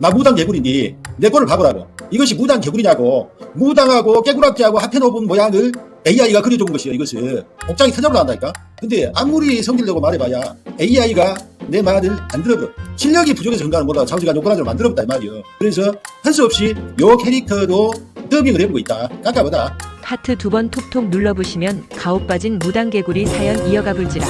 나 무당 개구리니 내 거를 봐보라고. 이것이 무당 개구리냐고. 무당하고 깨구락지하고 합해놓은 모양을 AI가 그려준 것이요, 이것을. 복장이 터져버려 한다니까? 근데 아무리 성질내고 말해봐야 AI가 내 말을 안 들어버려. 실력이 부족해서 그런가는 몰라. 장수가 요건하지 만들어봤다, 이 말이요. 그래서 할 수 없이 요 캐릭터도 더빙을 해보고 있다. 깎아보다. 하트 두 번 톡톡 눌러보시면 가오 빠진 무당 개구리 사연 이어가 볼지라.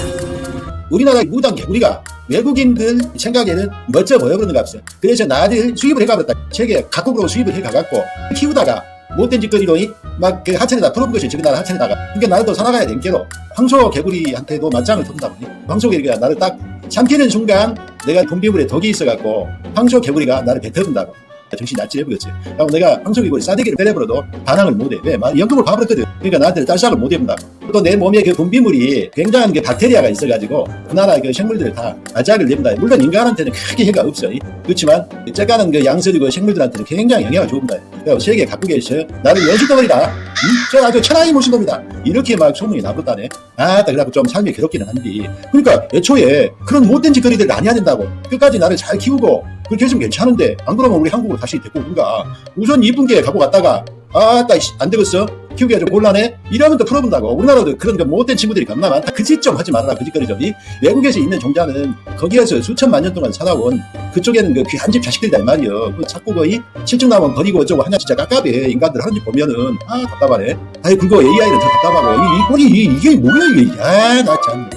우리나라 무당 개구리가 외국인들 생각에는 멋져 보여 그러는 값어 그래서 나를 수입을 해가버렸다. 세계 각국으로 수입을 해가갖고 키우다가 못된 짓거리로 막그 하천에다 풀어본 것이 저기 나라 하천에다가 그러니까 나를 또 살아가야 된 게로 황소 개구리한테도 맞짱을 턴다 보니 황소 개구리가 나를 딱 삼키는 순간 내가 분비물에 덕이 있어갖고 황소 개구리가 나를 뱉어준다고 정신이 아찔해버렸지. 그리고 내가 황소 개구리 싸대기를 때려버려도 반항을 못해. 왜? 막 연금을 봐버렸거든. 그러니까 나한테 딸싹을 못 해본다고. 또 내 몸에 그 분비물이 굉장한 그 박테리아가 있어가지고 그 나라 그 생물들을 다 아작을 내본다. 물론 인간한테는 크게 해가 없어. 그렇지만 째까는 그 양서리고 생물들한테는 굉장히 영향을 줍니다. 세계 각국에 서 나를 연식덩어리다. 음? 저 아주 천하의 모신 겁니다. 이렇게 막 소문이 나버렸다네. 아, 그래갖고 좀 삶이 괴롭기는 한데. 그러니까 애초에 그런 못된 짓거리들 안 해야 된다고. 끝까지 나를 잘 키우고 그렇게 했으면 괜찮은데 안 그러면 우리 한국으로 다시 데리고 오든가. 우선 이쁜 게 갖고 갔다가 아따 안 되겠어 키우기가 좀 곤란해? 이러면 또 풀어본다고. 우리나라도 그런 그 못된 친구들이 겁나 많다. 그짓좀 하지 말아라 그 짓거리 좀이. 외국에서 있는 종자는 거기에서 수천만 년 동안 살아온 그쪽에는 그 귀한 집 자식들이다 이 말이여 그 자꾸 거의 실증 나면 버리고 어쩌고 하냐 진짜 깝깝해. 인간들 하는 짓 보면은. 아 답답하네. 아이 그거 AI는 더 답답하고. 이, 이 꼴이 이, 이게 뭐야 이게. 아나 참